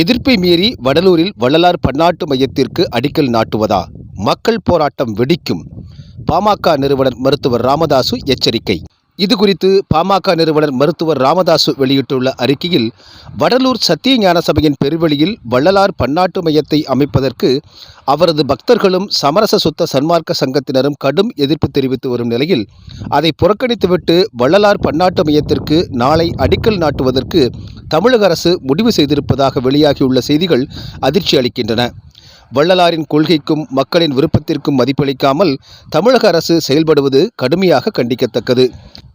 எதிர்ப்பை மீறி வடலூரில் வள்ளலார் பன்னாட்டு மையத்திற்கு அடிக்கல் நாட்டுவதா? மக்கள் போராட்டம் வெடிக்கும். பாமக நிறுவனர் மருத்துவர் ராமதாசு எச்சரிக்கை. இது குறித்து பாமக நிறுவனர் மருத்துவர் ராமதாசு வெளியிட்டுள்ள அறிக்கையில் வடலூர் சத்திய ஞான சபையின் பெருவெளியில் வள்ளலார் பன்னாட்டு மையத்தை அமைப்பதற்கு அவரது பக்தர்களும் சமரச சுத்த சன்மார்க்க சங்கத்தினரும் கடும் எதிர்ப்பு தெரிவித்து வரும் நிலையில் அதை புறக்கணித்துவிட்டு வள்ளலார் பன்னாட்டு மையத்திற்கு நாளை அடிக்கல் நாட்டுவதற்கு தமிழக அரசு முடிவு செய்திருப்பதாக வெளியாகியுள்ள செய்திகள் அதிர்ச்சி அளிக்கின்றன. வள்ளலாரின் கொள்கைக்கும் மக்களின் விருப்பத்திற்கும் மதிப்பளிக்காமல் தமிழக அரசு செயல்படுவது கடுமையாக கண்டிக்கத்தக்கது.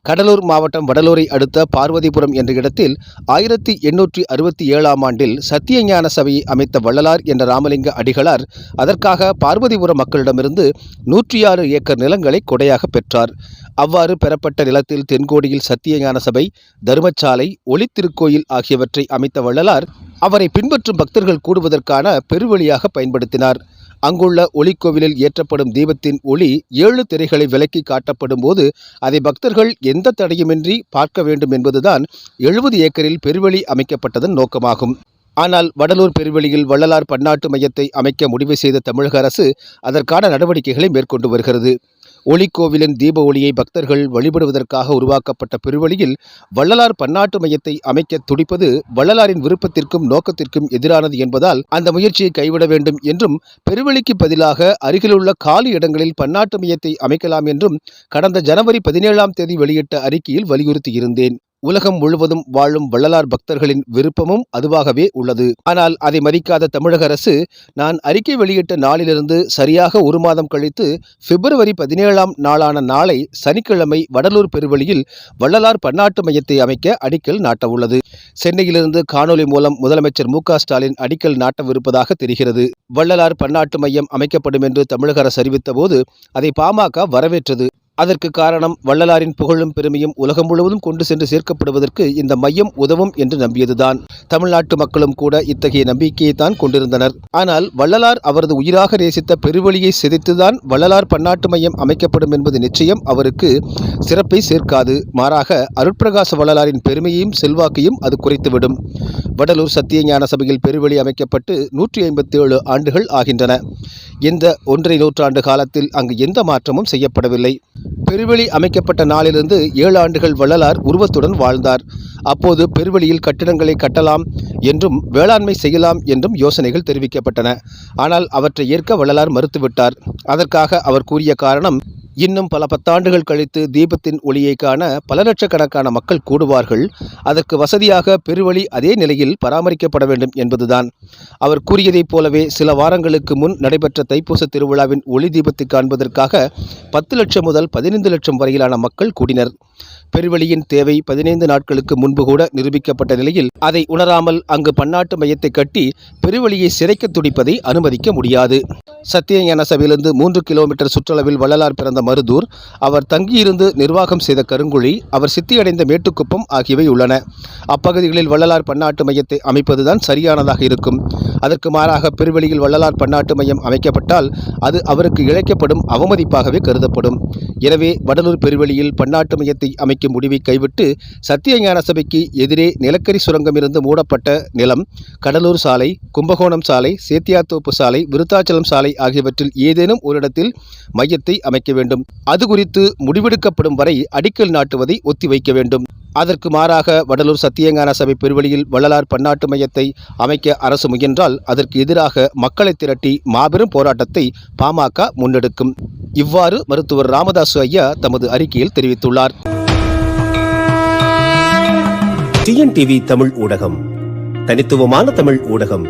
கடலூர் மாவட்டம் வடலூரை அடுத்த பார்வதிபுரம் என்ற இடத்தில் ஆயிரத்தி எண்ணூற்றி அறுபத்தி ஏழாம் ஆண்டில் சத்தியஞான சபையை அமைத்த வள்ளலார் என்ற ராமலிங்க அடிகளார் அதற்காக பார்வதிபுரம் மக்களிடமிருந்து நூற்றி ஆறு ஏக்கர் நிலங்களை கொடையாக பெற்றார். அவ்வாறு பெறப்பட்ட நிலத்தில் தென்கோடியில் சத்தியஞான சபை தர்மச்சாலை ஒளித்திருக்கோயில் ஆகியவற்றை அமைத்த வள்ளலார் அவரை பின்பற்றும் பக்தர்கள் கூடுவதற்கான பெருவழியாக பயன்படுத்தினார். அங்குள்ள ஒளிக்கோவிலில் ஏற்றப்படும் தீபத்தின் ஒளி ஏழு திரைகளை விலக்கி காட்டப்படும் போது அதை பக்தர்கள் எந்த தடையுமின்றி பார்க்க வேண்டும் என்பதுதான் எழுபது ஏக்கரில் பெருவழி அமைக்கப்பட்டதன் நோக்கமாகும். ஆனால் வடலூர் பெருவெளியில் வள்ளலார் பன்னாட்டு மையத்தை அமைக்க முடிவு செய்த தமிழக அரசு அதற்கான நடவடிக்கைகளை மேற்கொண்டு வருகிறது. ஒளிக்கோவிலின் தீப ஒளியை பக்தர்கள் வழிபடுவதற்காக உருவாக்கப்பட்ட பெருவழியில் வள்ளலார் பன்னாட்டு மையத்தை அமைக்க துடிப்பது வள்ளலாரின் விருப்பத்திற்கும் நோக்கத்திற்கும் எதிரானது என்பதால் அந்த முயற்சியை கைவிட வேண்டும் என்றும் பெருவழிக்கு பதிலாக அருகிலுள்ள காலி இடங்களில் பன்னாட்டு மையத்தை அமைக்கலாம் என்றும் கடந்த ஜனவரி பதினேழாம் தேதி வெளியிட்ட அறிக்கையில் வலியுறுத்தியிருந்தேன். உலகம் முழுவதும் வாழும் வள்ளலார் பக்தர்களின் விருப்பமும் அதுவாகவே உள்ளது. ஆனால் அதை மதிக்காத தமிழக அரசு நான் அறிக்கை வெளியிட்ட நாளிலிருந்து சரியாக ஒரு மாதம் கழித்து பிப்ரவரி பதினேழாம் நாளான நாளை சனிக்கிழமை வடலூர் பெருவழியில் வள்ளலார் பன்னாட்டு மையத்தை அமைக்க அடிக்கல் நாட்டவுள்ளது. சென்னையிலிருந்து காணொலி மூலம் முதலமைச்சர் மு ஸ்டாலின் அடிக்கல் நாட்டவிருப்பதாக தெரிகிறது. வள்ளலார் பன்னாட்டு மையம் அமைக்கப்படும் என்று தமிழக அரசு அறிவித்த போது அதை பாமக வரவேற்றது. அதற்கு காரணம் வள்ளலாரின் புகழும் பெருமையும் உலகம் முழுவதும் கொண்டு சென்று சேர்க்கப்படுவதற்கு இந்த மையம் உதவும் என்று நம்பியதுதான். தமிழ்நாட்டு மக்களும் கூட இத்தகைய நம்பிக்கையை தான் கொண்டிருந்தனர். ஆனால் வள்ளலார் அவரது உயிராக நேசித்த பெருவழியை சிதைத்துதான் வள்ளலார் பன்னாட்டு மையம் அமைக்கப்படும் என்பது நிச்சயம் அவருக்கு சிறப்பை சேர்க்காது. மாறாக அருட்பிரகாச வள்ளலாரின் பெருமையையும் செல்வாக்கையும் அது குறைத்துவிடும். வடலூர் சத்தியஞான சபையில் பெருவெளி அமைக்கப்பட்டு நூற்றி ஐம்பத்தி ஏழு ஆண்டுகள் ஆகின்றன. இந்த ஒன்றை நூற்றாண்டு காலத்தில் அங்கு எந்த மாற்றமும் செய்யப்படவில்லை. பெருவெளி அமைக்கப்பட்ட நாளிலிருந்து ஏழு ஆண்டுகள் வள்ளலார் உருவத்துடன் வாழ்ந்தார். அப்போது பெருவெளியில் கட்டிடங்களை கட்டலாம் என்றும் வேளாண்மை செய்யலாம் என்றும் யோசனைகள் தெரிவிக்கப்பட்டன. ஆனால் அவற்றை ஏற்க வள்ளலார் மறுத்துவிட்டார். அதற்காக அவர் கூறிய காரணம் இன்னும் பல பத்தாண்டுகள் கழித்து தீபத்தின் ஒளியை காண பல லட்சக்கணக்கான மக்கள் கூடுவார்கள். அதற்கு வசதியாக பெருவழி அதே நிலையில் பராமரிக்கப்பட வேண்டும் என்பதுதான். அவர் கூறியதைப் போலவே சில வாரங்களுக்கு முன் நடைபெற்ற தைப்பூச திருவிழாவின் ஒளி தீபத்தை காண்பதற்காக பத்து லட்சம் முதல் பதினைந்து லட்சம் வரையிலான மக்கள் கூடினர். பெருவெளியின் தேவை பதினைந்து நாட்களுக்கு முன்பு கூட நிரூபிக்கப்பட்ட நிலையில் அதை உணராமல் அங்கு பன்னாட்டு மையத்தை கட்டி பெருவெளியை சிறைக்க துடிப்பதை அனுமதிக்க முடியாது. சத்தியஞான சபையிலிருந்து மூன்று கிலோமீட்டர் சுற்றளவில் வள்ளலார் பிறந்த மருதூர் அவர் தங்கியிருந்து நிர்வாகம் செய்த கருங்குழி அவர் சித்தியடைந்த மேட்டுக்குப்பம் ஆகியவை உள்ளன. அப்பகுதிகளில் வள்ளலார் பன்னாட்டு மையத்தை அமைப்பதுதான் சரியானதாக இருக்கும். அதற்கு மாறாக பெருவெளியில் வள்ளலார் பன்னாட்டு மையம் அமைக்கப்பட்டால் அது அவருக்கு இழைக்கப்படும் அவமதிப்பாகவே கருதப்படும். எனவே வடலூர் பெருவெளியில் பன்னாட்டு மையத்தை அமைக்கும் முடிவை கைவிட்டு சத்தியஞான சபைக்கு எதிரே நிலக்கரி சுரங்கம் இருந்து மூடப்பட்ட நிலம் கடலூர் சாலை கும்பகோணம் சாலை சேத்தியாத்தோப்பு சாலை விருத்தாச்சலம் சாலை ஆகியவற்றில் ஏதேனும் ஒரு இடத்தில் மையத்தை அமைக்க வேண்டும். அது குறித்து முடிவெடுக்கப்படும் வரை அடிக்கல் நாட்டுவதை ஒத்திவைக்க வேண்டும். அதற்கு மாறாக வடலூர் சத்தியங்கான சபை பெருவெளியில் வள்ளலார் பன்னாட்டு மையத்தை அமைக்க அரசு முயன்றால் அதற்கு எதிராக மக்களை திரட்டி மாபெரும் போராட்டத்தை பாமக முன்னெடுக்கும். இவ்வாறு மருத்துவர் ராமதாசு ஐயா தமது அறிக்கையில் தெரிவித்துள்ளார். டிஎன்டிவி தமிழ் ஊடகம். தனித்துவமான தமிழ் ஊடகம்.